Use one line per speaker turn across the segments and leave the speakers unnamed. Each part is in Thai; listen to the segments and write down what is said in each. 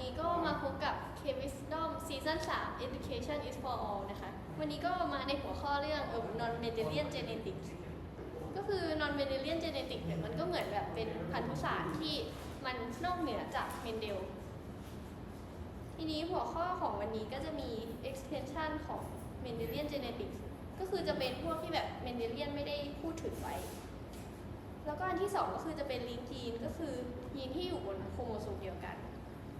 นี้ก็มาพบกับ K Wisdom Season 3 Education is for all นะคะ วันนี้ก็มาในหัวข้อเรื่องเออ non Mendelian Genetics ก็คือ non Mendelian Genetics เนี่ยมันก็เหมือนแบบเป็นพันธุศาสตร์ที่มันนอกเหนือจากเมนเดล ทีนี้หัวข้อของวันนี้ก็จะมี extension ของ Mendelian Genetics ก็คือจะเป็นพวกที่แบบ Mendelian ไม่ได้พูดถึงไว้ แล้วก็อันที่ 2 ก็คือจะเป็นลิงยีนก็คือยีนที่อยู่บนโครโมโซมเดียวกัน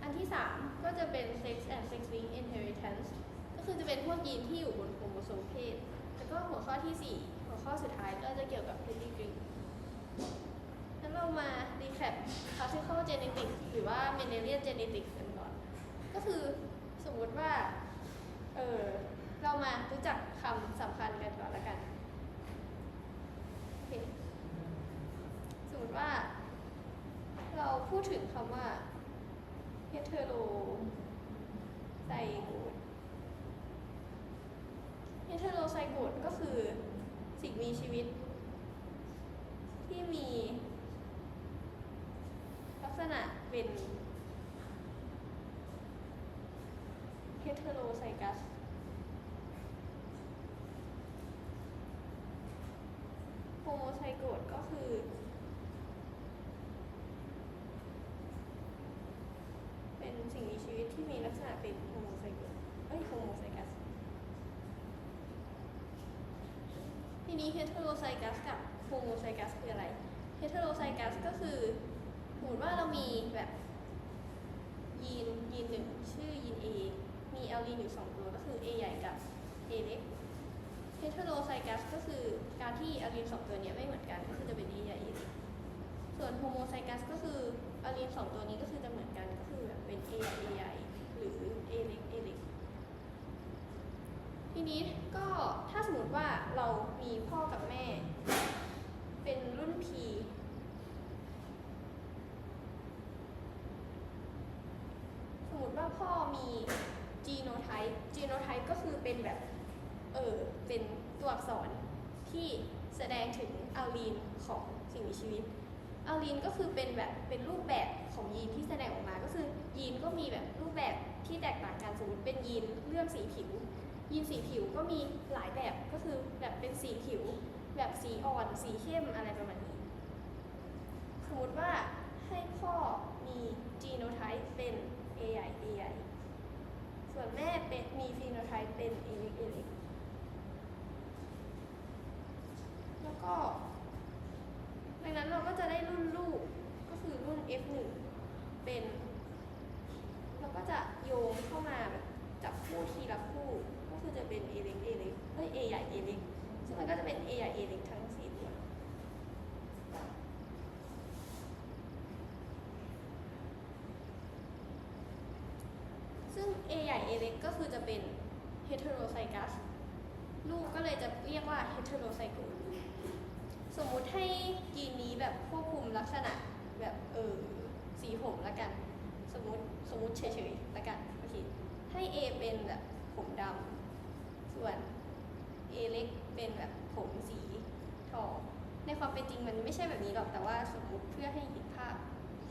อันที่ 3 ก็จะเป็น sex and sex linked inheritance ก็คือจะเป็นพวกยีนที่อยู่บนโครโมโซมเพศ แล้วก็หัวข้อทีสี่4 หัวข้อสุดท้ายก็จะเกี่ยวกับ pedigree แล้วเรามา recap classical genetics หรือว่า Mendelian genetics กันก่อน ก็คือสมมติว่า เออเรามารู้จักคำสำคัญกันก่อนละกันโอเคสมมติว่า เราพูดถึงคำว่า 撤喽！ ทีนี้เฮ t โรไซกัสกับโฮโมไซกัสคืออะไรเฮ t โรไซกัสก็คือสมมติว่าเรามีแบบยีนยีนหนึ่งชื่อยีน A มีแอลลีนอยู่สองตัวก็คือ A ใหญ่กับ A เล็กเฮ t โรไซกัสก็คือการที่แอลลีนสองตัวนี้ไม่เหมือนกันก็คือจะเป็น A ใหญ่ A เล็กส่วนโฮโมไซกัสก็คืออะลีนสองตัวนี้ก็คือจะเหมือนกันก็คือแบบเป็น A ใหญ่ A ใหญ่หรือ A เล็ก A เล็ก ทีนี้ก็ถ้าสมมติว่าเรามีพ่อกับแม่ เป็นรุ่น P สมมติว่าพ่อมีจีโนไทป์จีโนไทป์ก็คือเป็นแบบ เออเป็นตัวอักษรที่แสดงถึงอะลีนของสิ่งมีชีวิตอะลีนก็คือเป็นแบบเป็นรูปแบบของยีนที่แสดงออกมา ก็คือยีนก็มีแบบรูปแบบที่แตกต่างกันสมมติเป็นยีนเรื่องสีผิว ยีนสีผิวก็มีหลายแบบก็คือแบบเป็นสีผิว แบบสีอ่อน สีเข้มอะไรประมาณนี้ สมมติว่าให้พ่อมีจีโนไทป์เป็น A ใหญ่ A ใหญ่ส่วนแม่เป็นมีฟีโนไทป์เป็น A เล็ก A เล็กแล้วก็ ดังนั้นเราก็จะได้รุ่นลูกก็คือรุ่น F1 เป็นเราก็จะโยงเข้ามาแบบจับคู่ทีละคู่ ก็คือจะเป็น A เล็ก A เล็กเอ้ย A ใหญ่ A เล็กซึ่งมันก็จะเป็น A ใหญ่ A เล็กทั้งสี่ตัว ซึ่ง A ใหญ่ A เล็กก็คือจะเป็น heterozygous ลูกก็เลยจะเรียกว่า heterozygote สมมุติให้ยีนนี้แบบควบคุมลักษณะแบบเออสีผมละกัน สมมติสมมติเฉยๆละกันโอเคให้ A เป็นแบบผมดำส่วน A เล็กเป็นแบบผมสีทองในความเป็นจริงมันไม่ใช่แบบนี้หรอกแต่ว่าสมมติเพื่อให้เห็นภาพโอเค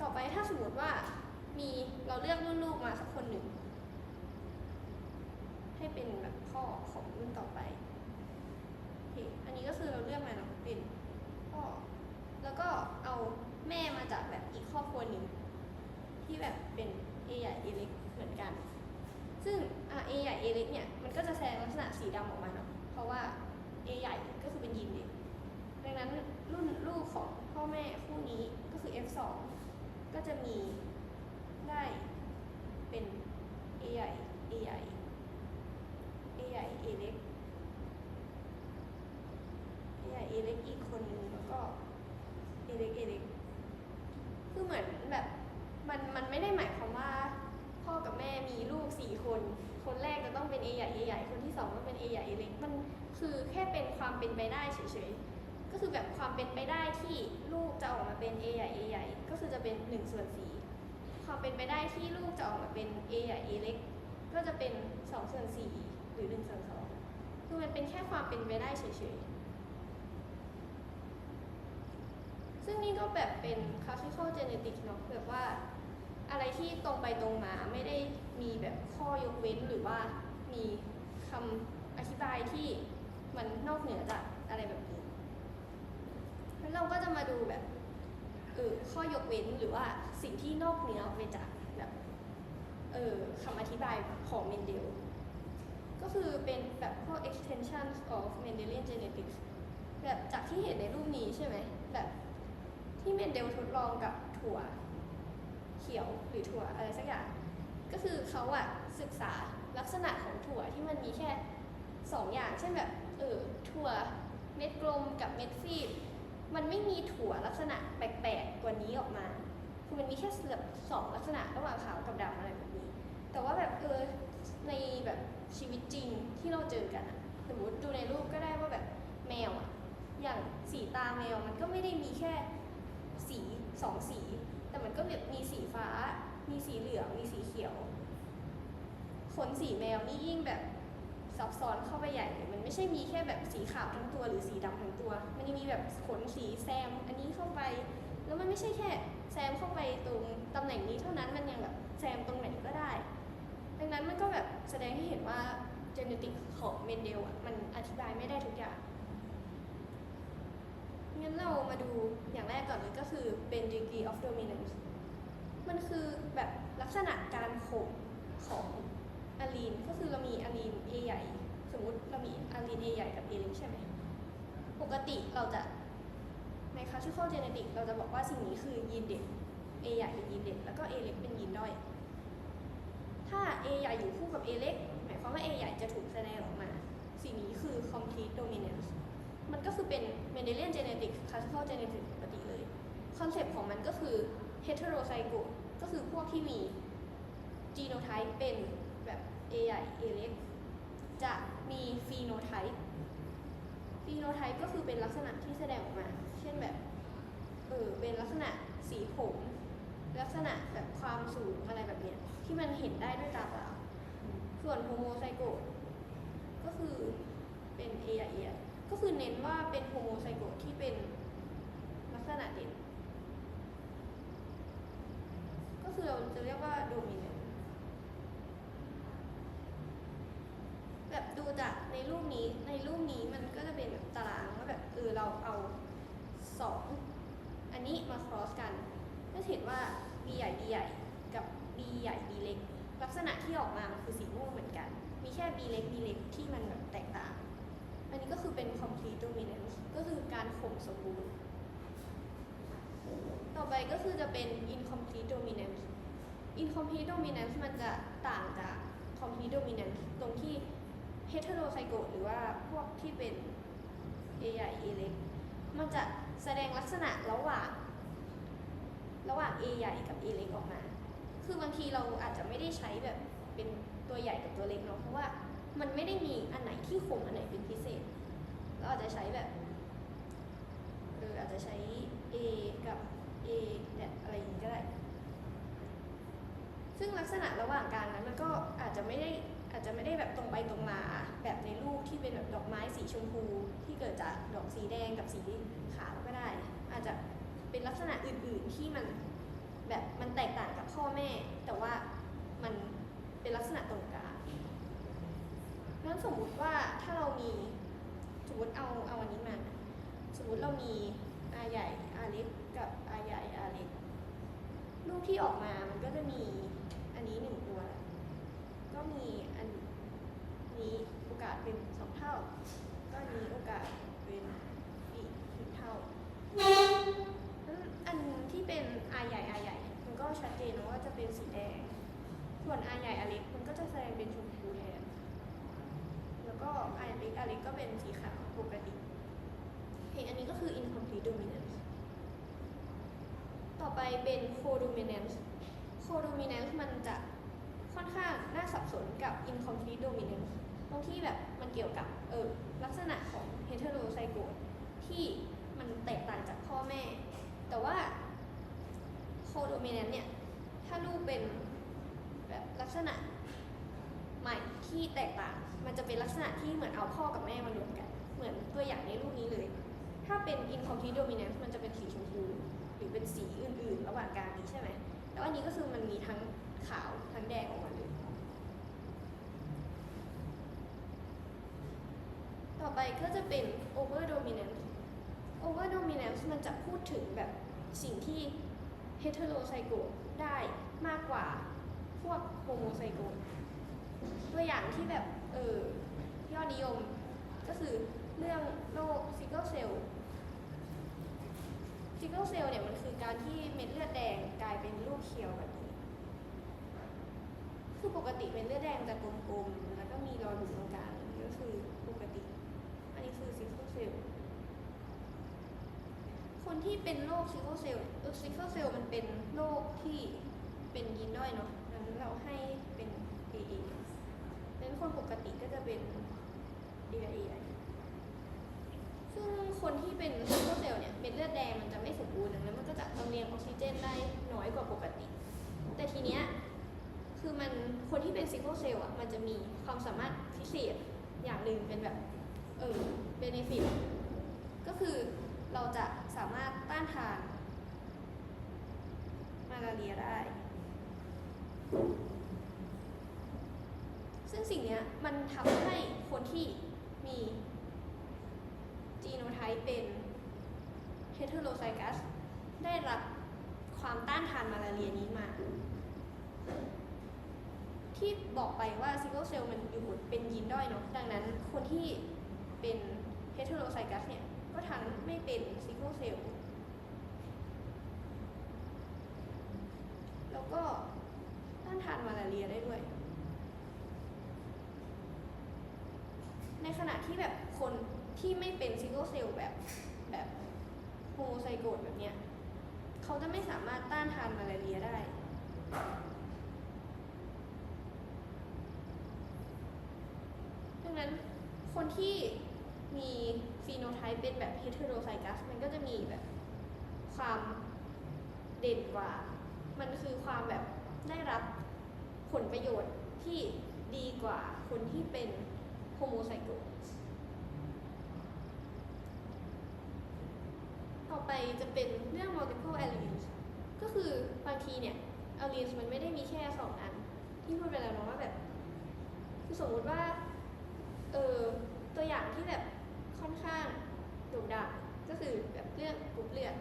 ต่อไปถ้าสมมติว่า มีเราเลือกรุ่นลูกมาสักคนหนึ่ง ให้เป็นแบบพ่อของรุ่นต่อไปอันนี้ก็คือเราเลือกมาเนาะเป็นพ่อแล้วก็เอาแม่มาจากแบบอีกครอบครัวหนึ่งที่แบบเป็น A ใหญ่ A เล็กเหมือนกัน ซึ่งอะ A ใหญ่ A เล็กเนี่ยมันก็จะแสดงลักษณะสีดำออกมาเนาะเพราะว่า A ใหญ่ก็คือเป็นยีนเด็กดังนั้นรุ่นลูกของพ่อแม่คู่นี้ก็คือ F2 ก็จะมี ได้เป็น A ใหญ่ A ใหญ่ A ใหญ่ A เล็ก A ใหญ่ A เล็กอีกคนนึงแล้วก็ A เล็ก A เล็กคือเหมือนแบบมันมันไม่ได้หมายความว่าพ่อกับแม่มีลูกสี่คน คนแรกจะต้องเป็น A ใหญ่ A ใหญ่ คนที่สองต้องเป็น A ใหญ่ A เล็ก มันคือแค่เป็นความเป็นไปได้เฉยๆ ก็คือแบบความเป็นไปได้ที่ลูกจะออกมาเป็น A ใหญ่ A ใหญ่ ก็คือจะเป็น1ส่วน4 ความเป็นไปได้ที่ลูกจะออกมาเป็น A ใหญ่ A เล็ก ก็จะเป็น2ส่วน4หรือ1ส่วน2คือมันเป็นแค่ความเป็นไปได้เฉยๆ ซึ่งนี่ก็แบบเป็น classical genetics เนาะแบบว่าอะไรที่ตรงไปตรงมาไม่ได้มีแบบข้อยกเว้นหรือว่ามีคำอธิบายที่มันนอกเหนือจากอะไรแบบนี้แล้วเราก็จะมาดูแบบ เออข้อยกเว้นหรือว่าสิ่งที่นอกเหนือออกไปจากแบบเออคำอธิบายของเมนเดล ก็คือเป็นแบบพวก extension of Mendelian genetics แบบจากที่เห็นในรูปนี้ใช่ไหมแบบที่เมนเดลทดลองกับถั่วเขียวหรือถั่วอะไรสักอย่าง ก็คือเขาอะศึกษาลักษณะของถั่วที่มันมีแค่สองอย่าง เช่นแบบเออถั่วเม็ดกลมกับเม็ดฟีบ มันไม่มีถั่วลักษณะแปลกๆกว่านี้ออกมา คือมันมีแค่แบบสองลักษณะระหว่างขาวกับดำอะไรแบบนี้ แต่ว่าแบบเออในแบบชีวิตจริงที่เราเจอกันอะสมมติดูในรูปก็ได้ว่าแบบแมวอะอย่างสีตาแมวมันก็ไม่ได้มีแค่สีสองสี แต่มันก็แบบมีสีฟ้า มีสีเหลือง มีสีเขียว ขนสีแมวนี่ยิ่งแบบ ซับซ้อนเข้าไปใหญ่เลยมันไม่ใช่มีแค่แบบสีขาวทั้งตัวหรือสีดำทั้งตัว มันยังมีแบบขนสีแซมอันนี้เข้าไป แล้วมันไม่ใช่แค่แซมเข้าไปตรงตำแหน่งนี้เท่านั้นมันยังแบบแซมตรงไหนก็ได้ ดังนั้นมันก็แบบแสดงให้เห็นว่าเจเนติกของเมนเดลอะมันอธิบายไม่ได้ทุกอย่างงั้นเรามาดูอย่างแรกก่อนเลยก็คือเป็น degree of dominance มันคือแบบลักษณะการข่มของ อะลีนก็คือเรามีอะลีน A ใหญ่ สมมุติเรามีอะลีน A ใหญ่กับ A เล็กใช่ไหมปกติเราจะใน classical genetic เราจะบอกว่าสิ่งนี้คือยีนเด่น A ใหญ่เป็นยีนเด่นแล้วก็ A เล็กเป็นยีนด้อย ถ้า A ใหญ่อยู่คู่กับ A เล็กหมายความว่า A ใหญ่จะถูกแสดงออกมา สิ่งนี้คือ complete dominance มันก็คือเป็น Mendelian genetics classical genetics ปกติเลย คอนเซปต์ของมันก็คือ heterozygote ก็คือพวกที่มี genotype เป็น A ใหญ่ A เล็ก จะมี phenotype phenotype ก็คือเป็นลักษณะที่แสดงออกมา เช่นแบบ เออ เป็นลักษณะสีผม ลักษณะแบบความสูงอะไรแบบเนี้ย ที่มันเห็นได้ด้วยตาเปล่า ส่วนโฮโมไซโกก็คือเป็น A ใหญ่ A ก็คือเน้นว่าเป็นโฮโมไซโกที่เป็นลักษณะเด่น ก็คือเราจะเรียกว่าโดมิเนน แบบดูจากในรูปนี้ในรูปนี้มันก็จะเป็นแบบตารางว่าแบบเออเราเอาสองอันนี้มา cross กัน ก็เห็นว่า B ใหญ่ B ใหญ่กับ B ใหญ่ B เล็ก ลักษณะที่ออกมา มันคือสีม่วงเหมือนกัน มีแค่ B เล็ก B เล็กที่มันแบบแตกต่าง อันนี้ก็คือเป็น complete dominance ก็คือการข่มสมบูรณ์ ต่อไปก็คือจะเป็น incomplete dominance incomplete dominance มันจะต่างจาก complete dominance ตรงที่ heterozygote หรือว่าพวกที่เป็น A ใหญ่ A เล็ก มันจะแสดงลักษณะระหว่าง ระหว่าง A ใหญ่กับ A เล็กออกมา คือบางทีเราอาจจะไม่ได้ใช้แบบเป็นตัวใหญ่กับตัวเล็กเนาะ เพราะว่ามันไม่ได้มีอันไหนที่คมอันไหนเป็นพิเศษ เราอาจจะใช้แบบเอออาจจะใช้ A กับ A แบบอะไรอย่างนี้ก็ได้ ซึ่งลักษณะระหว่างกลางนั้นมันก็อาจจะไม่ได้ อาจจะไม่ได้แบบตรงไปตรงมาแบบในรูปที่เป็นแบบดอกไม้สีชมพู ที่เกิดจากดอกสีแดงกับสีขาวก็ได้ อาจจะเป็นลักษณะอื่นๆที่มันแบบมันแตกต่างกับพ่อแม่ แต่ว่ามันเป็นลักษณะตรงกลางงั้นสมมุติว่าถ้าเรามีสมมติเอาเอาอันนี้มา สมมติเรามีอาใหญ่อาเล็กกับอาใหญ่อาเล็กรูปที่ออกมามันก็จะมีอันนี้หนึ่งตัวแหละ ก็มีอันนี้โอกาสเป็นสองเท่า ก็มีโอกาสเป็นอีกหนึ่งเท่าอันที่เป็นอาใหญ่อาใหญ่ มันก็ชัดเจนว่าจะเป็นสีแดง ส่วนอาใหญ่อาเล็กมันก็จะแสดงเป็นชมพูแทน แล้วก็อาเล็กอาเล็กก็เป็นสีขาวปกติโอเคอันนี้ก็คือ incomplete dominance ต่อไปเป็น codominance codominance มันจะ ค่อนข้างน่าสับสนกับ incomplete dominance ตรงที่แบบมันเกี่ยวกับเออลักษณะของ heterozygote ที่มันแตกต่างจากพ่อแม่ แต่ว่า codominance เนี่ยถ้าลูกเป็นแบบลักษณะใหม่ที่แตกต่าง มันจะเป็นลักษณะที่เหมือนเอาพ่อกับแม่มารวมกัน เหมือนตัวอย่างในรูปนี้เลย ถ้าเป็น incomplete dominance มันจะเป็นสีชมพูหรือเป็นสีอื่นๆ ระหว่างกลางนี้ใช่ไหมแล้วอันนี้ก็คือมันมีทั้ง ขาวทั้งแดงออกมาเลยต่อไปก็จะเป็น over dominance over dominance มันจะพูดถึงแบบสิ่งที่ heterozygote ได้มากกว่าพวก homozygote ตัวอย่างที่แบบ เออยอดนิยมก็คือเรื่องโรคซิกเกิลเซลล์ซิกเกิลเซลล์เนี่ยมันคือการที่เม็ดเลือดแดงกลายเป็นลูกเขียวแบบ คือปกติเม็ดเลือดแดงจะกลมๆ แล้วก็มีรอยบุ๋มตรงกลางนี่ก็คือปกติ อันนี้คือซิกเกิลเซลล์คนที่เป็นโรคซิกเกิลเซลล์ซิกเกิลเซลล์มันเป็นโรคที่เป็นยีนด้อยเนาะดังนั้นเราให้เป็น AA ดังนั้นคนปกติก็จะเป็น AA ซึ่งคนที่เป็นซิกเกิลเซลล์เนี่ยเม็ดเลือดแดงมันจะไม่สมบูรณ์ดังนั้นมันก็จะลำเลียงออกซิเจนได้น้อยกว่าปกติ แต่ทีเนี้ย คือมันคนที่เป็นซิกเกิลเซลล์อะมันจะมีความสามารถพิเศษอย่างหนึ่งเป็นแบบเออเบนฟิตก็คือเราจะสามารถต้านทานมาลาเรียได้ ซึ่งสิ่งนี้มันทำให้คนที่มีจีโนไทป์เป็นเฮเทโรไซกัสได้รับความต้านทานมาลาเรียนี้มา ที่บอกไปว่าซิ c เกิลเซลล์มันอยู่เป็นยีนด้อยเนาะดังนั้นคนที่เป็นเฮเทโรไซกัสเนี่ยก็ทั้งไม่เป็นซิ c เกิลเซลล์แล้วก็ต้านทานมาลาเรียได้ด้วย ในขณะที่แบบคนที่ไม่เป็นซิ c เกิลเซลล์แบบแบบโฮโมไซโกตแบบเนี้ยเขาจะไม่สามารถต้านทานมาลาเรียได้ ดังนั้นคนที่มีฟีโนไทป์เป็นแบบเฮเทโรไซกัสมันก็จะมีแบบความเด่นกว่า มันคือความแบบได้รับผลประโยชน์ที่ดีกว่าคนที่เป็นโฮโมไซโกตต่อไปจะเป็นเรื่อง multiple alleles ก็คือบางทีเนี่ย alleles มันไม่ได้มีแค่สองอัน ที่พูดไปแล้วเนาะว่าแบบ คือสมมติว่า เออตัวอย่างที่แบบค่อนข้างโด่งดังก็คือแบบเลือดกรุ๊ปเลือด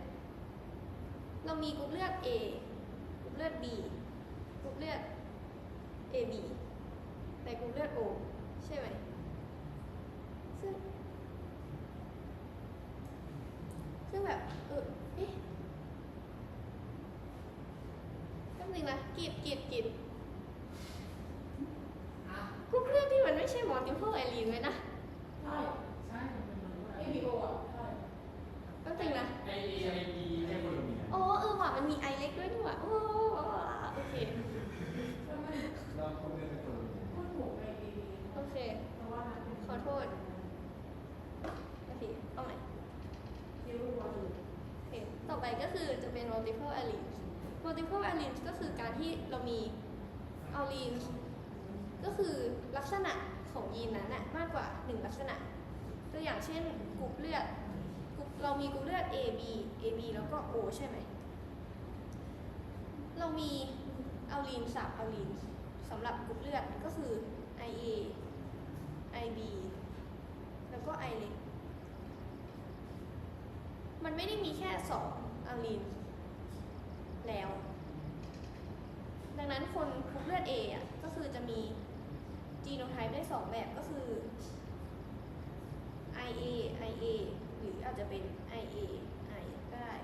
เรามีกรุ๊ปเลือด A กรุ๊ปเลือด B กรุ๊ปเลือด AB แต่กรุ๊ปเลือด O ใช่ไหมซึ่งซึ่งแบบเออเอ๊ะแป๊บนึงนะกีดกีดกีด กรุ๊ปเลือดที่มัน ไม่ใช่ multiple allele เลยนะ
ใช่ใช่มันเป็นมันว่า ABO อะใช่
แป๊บนึงนะ
ไอเอไอดีไอโคโนมี
อ๋อเออว่ะมันมีไอเล็กด้วยนี่หว่าโอ้โอเค
ใช่ไหม
เราคงเรียนไอโคโนมี
พูดถูกใน AB
โอเค
เพราะว่ามันเป็น
ขอโทษโอเคเอาใหม่
เรียกว่าอยู่
โอเคต่อไปก็คือจะเป็น multiple alleles multiple alleles ก็คือการที่เรามี alleles ก็คือลักษณะ ของยีนนั้นน่ะมากกว่า 1 ลักษณะ ตัวอย่างเช่นกรุ๊ปเลือดกรุ๊ปเรามีกรุ๊ปเลือด A B A B แล้วก็ O ใช่ไหม เรามีอัลลีนสับอัลลีนสำหรับกรุ๊ปเลือดก็คือ IA IB แล้วก็ I เล็กมันไม่ได้มีแค่สองอัลลีนแล้ว ดังนั้นคนกรุ๊ปเลือด A อะก็คือจะมี จีโนไทป์ได้สองแบบก็คือ IA IA หรืออาจจะเป็น IA I ก็ได้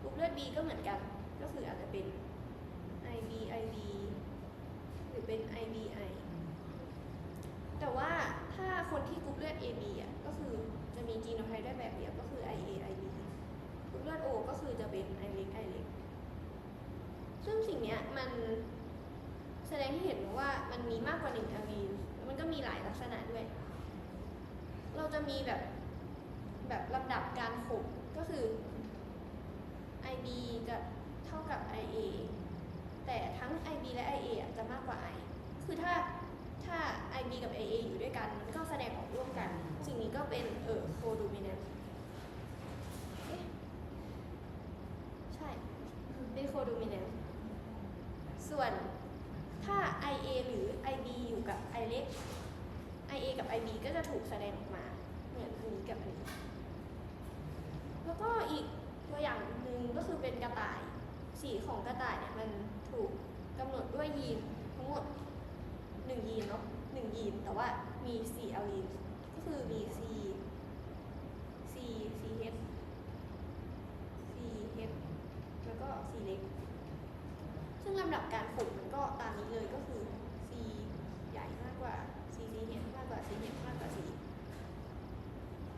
กรุ๊ปเลือด B ก็เหมือนกัน ก็คืออาจจะเป็น IB IB หรือเป็น IB I แต่ว่าถ้าคนที่กรุ๊ปเลือด AB อะก็คือจะมีจีโนไทป์ได้แบบเดียวก็คือ IA IB กรุ๊ปเลือด O ก็คือจะเป็น I เล็ก I เล็กซึ่งสิ่งเนี้ยมัน แสดงให้เห็นว่ามันมีมากกว่าหนึ่งอะมีนมันก็มีหลายลักษณะด้วย เราจะมีแบบแบบลำดับการขบก็คือ IB จะเท่ากับ IA แต่ทั้ง IB และ IA จะมากกว่า I คือถ้าถ้า IB กับ IA อยู่ด้วยกันมันก็แสดงออกร่วมกัน สิ่งนี้ก็เป็นเอ่อ codominant ใช่ เป็น codominant ส่วน ถ้า IA หรือ IB อยู่กับ I เล็ก IA กับ IB ก็จะถูกแสดงออกมา เหมือนอันนี้กับอันนี้ แล้วก็อีกตัวอย่างหนึ่งก็คือเป็นกระต่าย สีของกระต่ายเนี่ยมันถูกกำหนดด้วยยีนทั้งหมดหนึ่งยีนเนาะหนึ่งยีนแต่ว่ามีสี่อลีนก็คือมี C C C H C H แล้วก็ C เล็ก ซึ่งลำดับการขุดมันก็ตามนี้เลยก็คือ C ใหญ่มากกว่า C C H มากกว่า C H มากกว่า C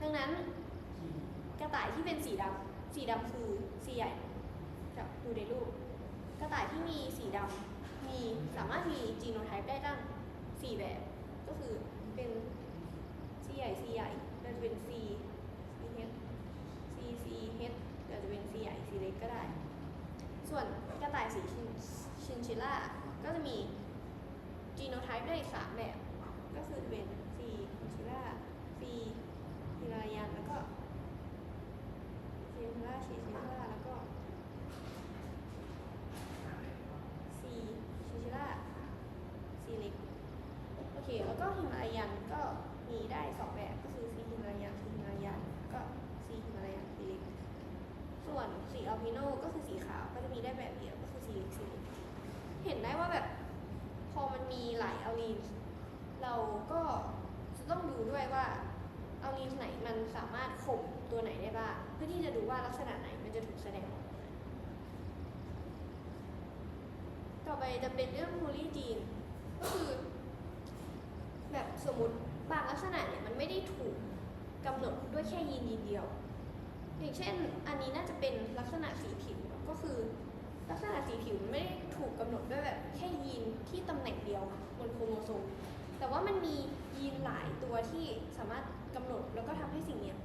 ดังนั้น กระต่ายที่เป็นสีดำ สีดำคือสีใหญ่จะดูในรูป กระต่ายที่มีสีดำ มีสามารถมีจีโนไทป์ได้ตั้งสี่แบบ ก็คือเป็นสีใหญ่สีใหญ่เราจะเป็น C C H C C H เราจะเป็น C ใหญ่ C เล็กก็ได้ ส่วนกระต่ายสีชินชินชิล่า ก็จะมีจีโนไทป์ได้อีกสามแบบ ก็คือ จะเป็น C ชินชิล่า C ฮิราลายันแล้วก็ซีซิล่าชีซิล่าแล้วก็ซีชิชิล่าซีเล็กโอเค แล้วก็ฮิมาลายันก็มีได้สองแบบก็คือซีฮิมาลายันซีฮิมาลายันก็ซีฮิมาลายันซีเล็กส่วนสีอัลบิโนก็คือสีขาวก็จะมีได้แบบเดียวก็คือสีเล็กสีเล็กเห็นได้ว่าแบบพอมันมีหลายอัลลีนเราก็จะต้องดูด้วยว่า เอาลีนไหนมัน สามารถข่มตัวไหนได้บ้างเพื่อที่จะดูว่าลักษณะไหนมันจะถูกแสดงออกต่อไปจะเป็นเรื่องโพลีจีนก็คือแบบสมมติบางลักษณะเนี่ยมันไม่ได้ถูกกำหนดด้วยแค่ยีนยีนเดียว อย่างเช่น อันนี้น่าจะเป็นลักษณะสีผิวก็คือลักษณะสีผิวมันไม่ได้ถูกกำหนดด้วยแบบแค่ยีนที่ตำแหน่งเดียวบนโครโมโซมแต่ว่ามันมียีนหลายตัวที่สามารถ กำหนดแล้วก็ทำให้สิ่งเนี้ย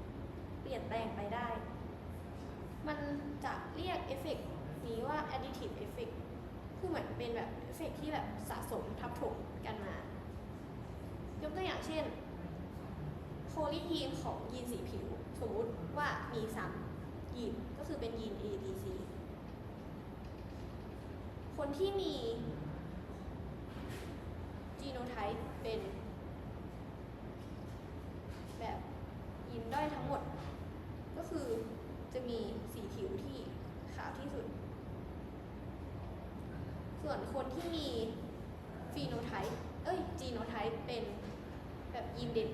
เปลี่ยนแปลงไปได้ มันจะเรียกเอฟเฟกต์นี้ว่า additive effect คือเหมือนเป็นแบบเอฟเฟกต์ที่แบบสะสมทับถมกันมา ยกตัวอย่างเช่นโพลียีนของยีนสีผิว สมมติว่ามีซ้ำยีนก็คือเป็นยีน A B C คนที่มีจีโนไทป์เป็น แบบ ยินด้อยทั้งหมด ก็คือจะมีสีผิวที่ขาวที่สุด ส่วนคนที่มีฟีโนไทป์เอ้ยจีโนไทป์เป็นแบบยีนเด่น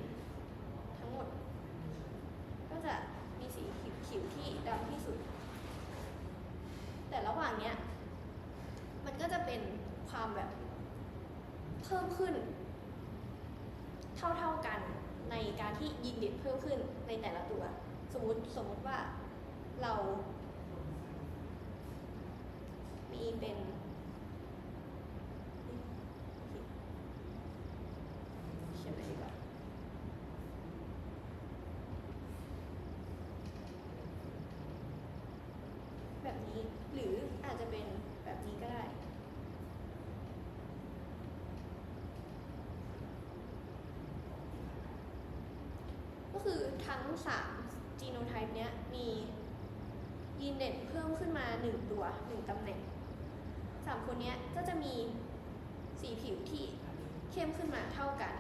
ทั้งหมด ก็จะมีสีผิวผิวที่ดำที่สุด แต่ระหว่างเนี้ย มันก็จะเป็นความแบบเพิ่มขึ้น เท่าๆกันในการ ที่ยินเด่นเพิ่มขึ้นในแต่ละตัว สมมติสมมติว่าเรา มีเป็นเขียนอะไรดีกว่าแบบนี้หรืออาจจะเป็นแบบนี้ก็ได้ ก็คือ ทั้ง3 genotype เนี้ยมียีนเด่นเพิ่มขึ้นมา 1 ตัว 1ตำแหน่ง 3 คนเนี้ยก็จะมีสีผิวที่เข้มขึ้นมาเท่ากัน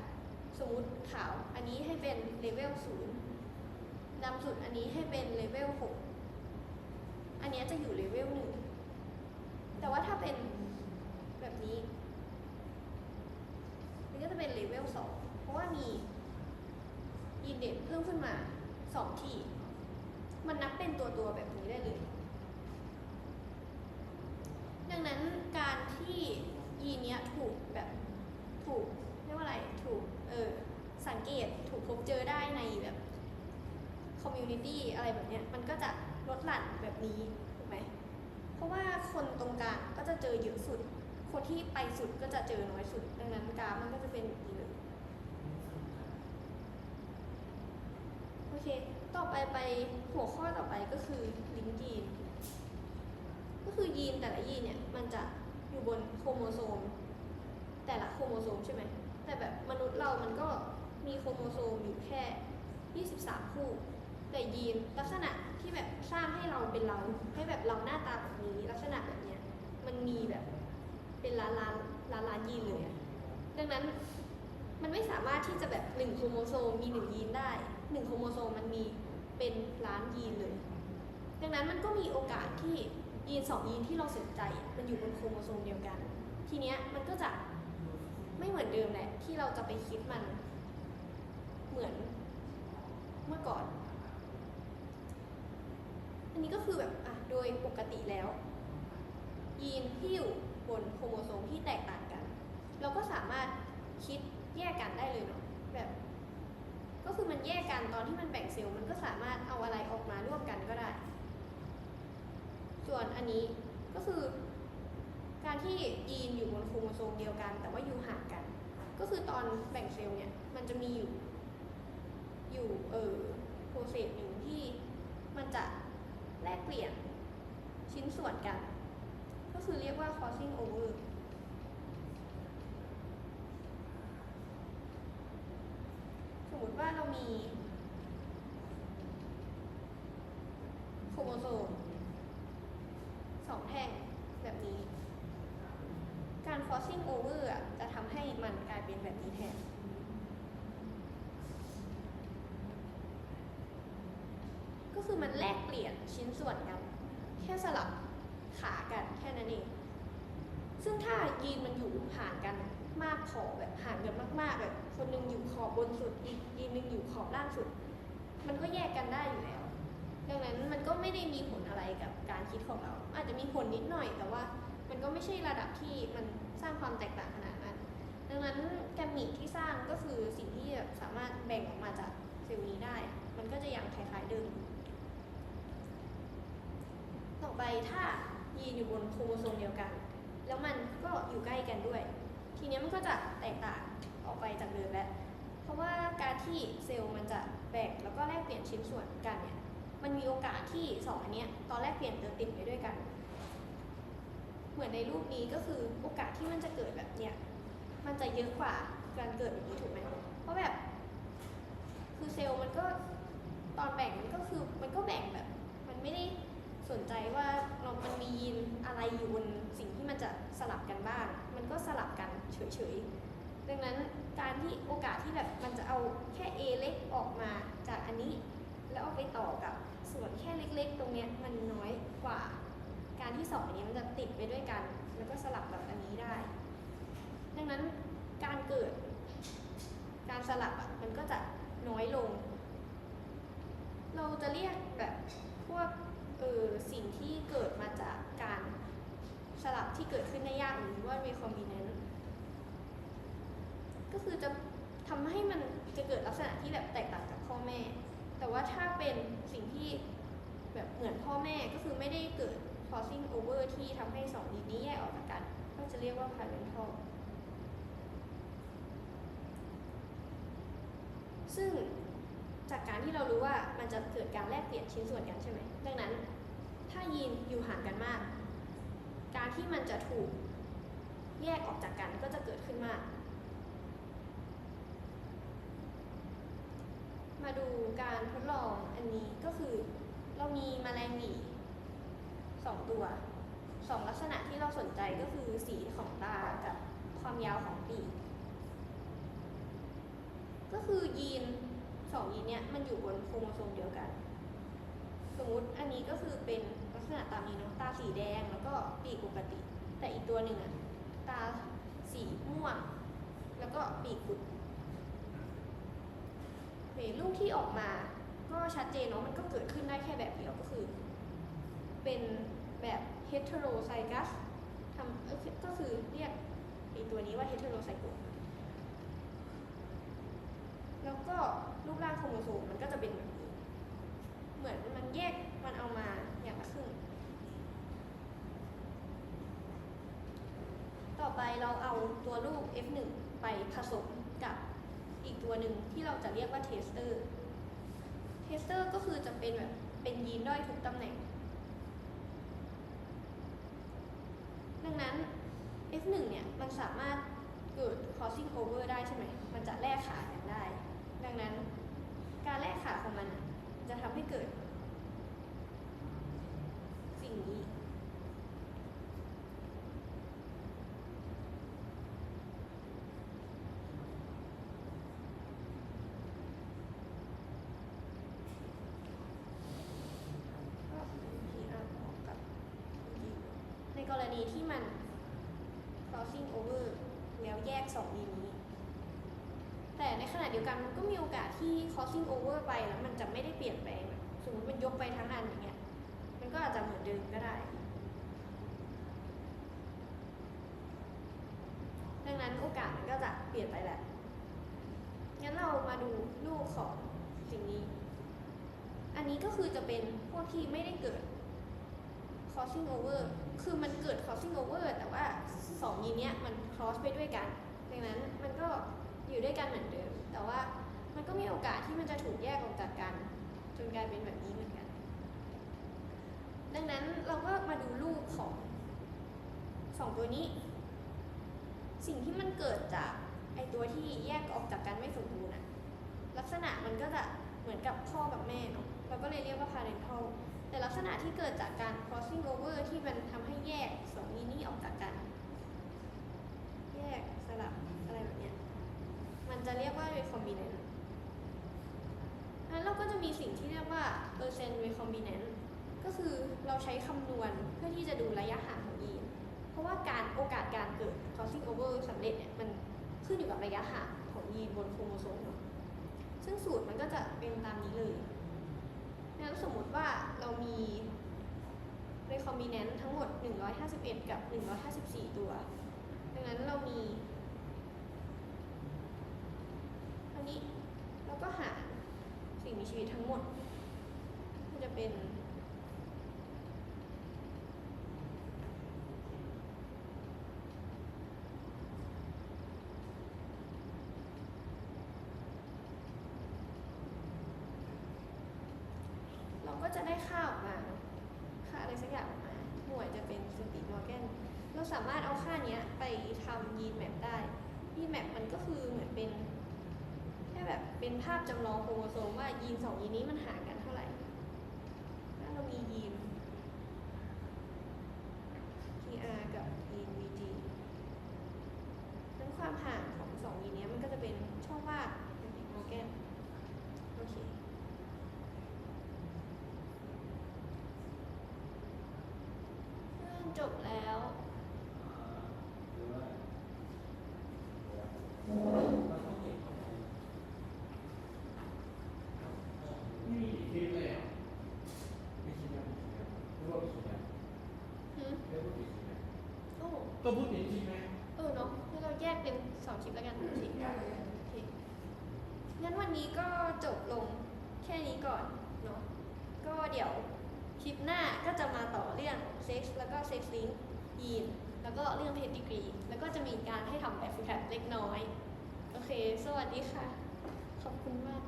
สมมติขาวอันนี้ให้เป็นเลเวล0ดำสุดอันนี้ให้เป็นเลเวล6อันนี้จะอยู่เลเวล1แต่ว่าถ้าเป็นแบบนี้มันก็จะเป็นเลเวล2เพราะว่ามียีนเด่นเพิ่มขึ้นมา สองที่ มันนับเป็นตัวตัวแบบนี้ได้เลย ดังนั้นการที่ยีนเนี้ยถูกแบบถูกเรียกว่าอะไรถูกเออสังเกตถูกพบเจอได้ในแบบคอมมูนิตี้อะไรแบบเนี้ยมันก็จะลดหลั่นแบบนี้ถูกไหมเพราะว่าคนตรงกลางก็จะเจอเยอะสุด คนที่ไปสุดก็จะเจอน้อยสุด ดังนั้นกราฟมันก็จะเป็นอย่างนี้เลย เค ต่อไปไปหัวข้อต่อไปก็คือลิงก์ยีน ก็คือยีนแต่ละยีนเนี่ยมันจะอยู่บนโครโมโซม แต่ละโครโมโซมใช่ไหม แต่แบบมนุษย์เรามันก็มีโครโมโซมอยู่แค่ 23 คู่ แต่ยีนลักษณะที่แบบสร้างให้เราเป็นเรา ให้แบบเราหน้าตาแบบนี้ลักษณะแบบเนี้ยมันมีแบบเป็นล้านล้านล้านล้านยีนเลยดังนั้นมันไม่สามารถที่จะแบบหนึ่งโครโมโซมมีหนึ่งยีนได้ หนึ่งโครโมโซมมันมีเป็นล้านยีนเลย ดังนั้นมันก็มีโอกาสที่ยีนสองยีนที่เราสนใจ มันอยู่บนโครโมโซมเดียวกัน ทีเนี้ยมันก็จะไม่เหมือนเดิมแหละที่เราจะไปคิดมันเหมือนเมื่อก่อน อันนี้ก็คือแบบอะโดยปกติแล้ว ยีนที่อยู่บนโครโมโซมที่แตกต่างกัน เราก็สามารถคิดแยกกันได้เลยเนาะแบบ ก็คือมันแยกกันตอนที่มันแบ่งเซลล์มันก็สามารถเอาอะไรออกมาร่วมกันก็ได้ ส่วนอันนี้ก็คือ การที่ยีนอยู่บนโครโมโซมเดียวกัน แต่ว่าอยู่ห่างกัน ก็คือตอนแบ่งเซลล์เนี่ยมันจะมีอยู่อยู่เออโปรเซสหนึ่งที่มันจะแลกเปลี่ยนชิ้นส่วนกัน ก็คือเรียกว่า crossing over ส มมติว่าเรามีโครโมโซมสองแท่งแบบนี้ การ crossing over อะจะทำให้มันกลายเป็นแบบนี้แทนก็คือมันแลกเปลี่ยนชิ้นส่วนกัน แค่สลับขากันแค่นั้นเอง ซึ่งถ้ายีนมันอยู่ห่างกัน มากพอแบบห่างกันมาก ๆ แบบคนหนึงอยู่ขอบบนสุดอีกยีนหนึงอยู่ขอบล่างสุด มันก็แยกกันได้อยู่แล้ว ดังนั้นมันก็ไม่ได้มีผลอะไรกับการคิดของเรา อาจจะมีผลนิดหน่อยแต่ว่า มันก็ไม่ใช่ระดับที่มันสร้างความแตกต่างขนาดนั้น ดังนั้นแกมมิกที่สร้างก็คือสิ่งที่แบบสามารถแบ่งออกมาจากเซลล์นี้ได้ มันก็จะยังคล้ายๆเดิมต่อไปถ้ายีนอยู่บนโครโมโซมเดียวกัน แล้วมันก็อยู่ใกล้กันด้วย ทีนี้มันก็จะแตกต่างออกไปจากเดิมแล้ว เพราะว่าการที่เซลล์มันจะแบ่งแล้วก็แลกเปลี่ยนชิ้นส่วนกันเนี่ย มันมีโอกาสที่สองอันเนี้ยตอนแรกเปลี่ยนจะติดไปด้วยกัน เหมือนในรูปนี้ก็คือโอกาสที่มันจะเกิดแบบเนี้ยมันจะเยอะกว่าการเกิดแบบนี้ถูกไหมเพราะแบบ คือเซลล์มันก็ตอนแบ่งมันก็คือมันก็แบ่งแบบ มันไม่ได้ สนใจว่าเรามันมียีนอะไรอยู่บนสิ่งที่มันจะสลับกันบ้าง มันก็สลับกันเฉยๆ ดังนั้นการที่โอกาสที่แบบมันจะเอาแค่ A เล็กออกมาจากอันนี้ แล้วเอาไปต่อกับส่วนแค่เล็ก ๆ ตรงเนี้ยมันน้อยกว่า การที่สองอันนี้มันจะติดไปด้วยกัน แล้วก็สลับกับอันนี้ได้ ดังนั้นการเกิด การสลับอะมันก็จะน้อยลง เราจะเรียกแบบพวก เออสิ่งที่เกิดมาจากการสลับที่เกิดขึ้นในยากหรือว่า recombinant ก็คือจะทำให้มันจะเกิดลักษณะที่แบบแตกต่างจากพ่อแม่ แต่ว่าถ้าเป็นสิ่งที่แบบเหมือนพ่อแม่ก็คือไม่ได้เกิด crossing over ที่ทำให้สองยีนนี้แยกออกจากกัน ก็จะเรียกว่า parental ซึ่ง จากการที่เรารู้ว่ามันจะเกิดการแลกเปลี่ยนชิ้นส่วนกันใช่ไหมดังนั้น ถ้ายีนอยู่ห่างกันมาก การที่มันจะถูกแยกออกจากกันก็จะเกิดขึ้นมาก มาดูการทดลองอันนี้ก็คือเรามีแมลงหวีสองตัวสองลักษณะที่เราสนใจก็คือสีของตากับความยาวของปีกก็คือยีน สองยีนเนี้ยมันอยู่บนโครโมโซมเดียวกัน สมมติอันนี้ก็คือเป็นลักษณะตามนี้เนาะตาสีแดงแล้วก็ปีกปกติ แต่อีกตัวหนึ่งอะตาสีม่วง แล้วก็ปีกกุดเห็นรูปที่ออกมาก็ชัดเจนเนาะมันก็เกิดขึ้นได้แค่แบบเดียวก็คือ เป็นแบบ heterozygous ทำก็คือเรียกไอตัวนี้ว่า heterozygous แล้วก็รูปร่างโครโมโซมมันก็จะเป็นแบบนี้ เหมือนมันแยกมันเอามาอย่างละครึ่ง ต่อไปเราเอาตัวรูป F1 ไปผสมกับอีกตัวหนึ่งที่เราจะเรียกว่าเทสเตอร์ เทสเตอร์ก็คือจะเป็นแบบเป็นยีนด้อยทุกตำแหน่ง ดังนั้น F1 เนี่ยมันสามารถเกิด crossing over ได้ใช่ไหม มันจะแลกขากันได้ ดังนั้นการแลกขาดของมันจะทำให้เกิด สิ่งนี้ ในกรณีที่มัน crossing over แล้วแยกสองดีนี้ แต่ในขณะเดียวกันมัน มีโอกาสที่ crossing over ไปแล้วมันจะไม่ได้เปลี่ยนแปลงสมมติมันยกไปทั้งอันอย่างเงี้ย มันก็อาจจะเหมือนเดิมก็ได้ ดังนั้นโอกาสมันก็จะเปลี่ยนไปแหละ งั้นเรามาดูลูกของสิ่งนี้ อันนี้ก็คือจะเป็นพวกที่ไม่ได้เกิด crossing over คือมันเกิด crossing over แต่ว่าสองยีนเนี้ยมัน cross ไปด้วยกัน ดังนั้นมันก็อยู่ด้วยกันเหมือนเดิม แต่ว่า มันก็มีโอกาสที่มันจะถูกแยกออกจากกัน จนกลายเป็นแบบนี้เหมือนกัน ดังนั้นเราก็มาดูรูปของสองตัวนี้ สิ่งที่มันเกิดจากไอตัวที่แยกออกจากกันไม่สมบูรณ์อะลักษณะมันก็จะเหมือนกับพ่อกับแม่เนาะเราก็เลยเรียกว่า parental แต่ลักษณะที่เกิดจากการ crossing over ที่มันทำให้แยกสองนี้นี่ออกจากกัน แยกสลับอะไรแบบเนี้ย มันจะเรียกว่า recombinant นั้นเราก็จะมีสิ่งที่เรียกว่า percent recombinant ก็คือเราใช้คำนวณเพื่อที่จะดูระยะห่างของยีน เพราะว่าการโอกาสการเกิด crossing over สำเร็จเนี่ยมันขึ้นอยู่กับระยะห่างของยีนบนโครโมโซมเนอะซึ่งสูตรมันก็จะเป็นตามนี้เลยงั้นสมมติว่าเรามี recombinant ทั้งหมด 151 กับ 154 ตัว ดังนั้นเรามีอันนี้เราก็หารสิ่งมีชีวิตทั้งหมด มันจะเป็น เราก็จะได้ค่าออกมา ค่าอะไรสักอย่างออกมา หน่วยจะเป็นสติมอร์แกน เราสามารถเอาค่าเนี้ยไปทำยีนแมปได้ ยีนแมปมันก็คือ เป็นแค่แบบเป็นภาพจำลองโครโมโซมว่ายีนสองยีนนี้มันหางกันเท่าไหร่ถ้าเรามียีน TR กับยีน VG นั้นความห่างของสองยีนเนี้ยมันก็จะเป็นช่องว่างสติมอร์แกน โอเค เรื่องจบแล้ว
หรือว่า
ไม่มีคลิปเลยอะ
ไม่คิดนะไม่คิดนะไม่ว่าไม่คิดนะ
หืม
ไม่ว่าไม่คิดนะ
โอ้
ก็พูดผิดจริงไหม
เออเนาะงั้นเราแยกเป็นสองคลิปแล้วกันโอเคโอเคงั้นวันนี้ก็จบลงแค่นี้ก่อนเนาะก็เดี๋ยวคลิปหน้าก็จะมาต่อเรื่องเซ็กซ์แล้วก็เซ็กซ์ลิงก์ยีนแล้วก็เรื่องเพดดิกรีแล้วก็จะมีการให้ทำแบบฝึกหัดเล็กน้อย โอเค สวัสดีค่ะ ขอบคุณมาก